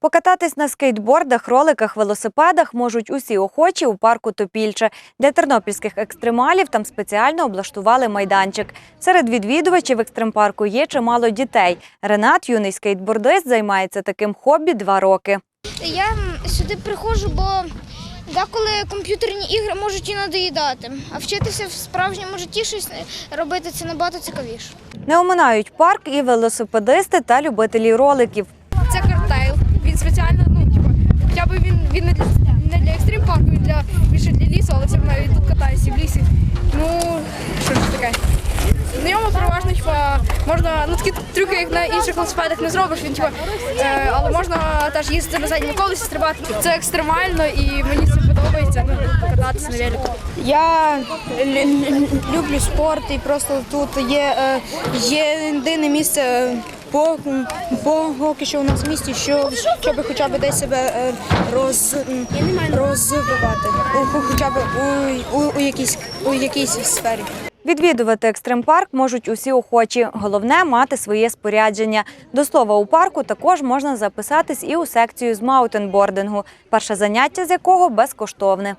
Покататись на скейтбордах, роликах, велосипедах можуть усі охочі у парку Топільче. Для тернопільських екстремалів там спеціально облаштували майданчик. Серед відвідувачів екстремпарку є чимало дітей. Ренат, юний скейтбордист, займається таким хобі два роки. Я сюди приходжу, бо деколи комп'ютерні ігри можуть і надоїдати. А вчитися в справжньому житті щось е, робити це набагато цікавіше. Не оминають парк і велосипедисти та любителі роликів. Це картейл. Він спеціально, ну, типу, хоча б він, він не для, не для екстрим парку, він для більше для лісу, але це навіть тут катаюся в лісі. Ну, що ж таке. На ньому переважно, типа, можна, ну такі трюки, як на інших велосипедах не зробиш, він типа, е, але можна теж їздити на задньому колесі, стрибати. Це екстремально і мені це подобається, ну, покататися на велику. Я лю- лю- люблю спорт і просто тут є, е, є єдине місце е, по, по поки що у нас в місті, що, щоб хоча б десь себе е, роз, розвивати, хоча б у, у, у, якійсь, у якійсь сфері. Відвідувати екстремпарк можуть усі охочі. Головне мати своє спорядження. До слова, у парку також можна записатись і у секцію з маутенбордингу, перше заняття з якого безкоштовне.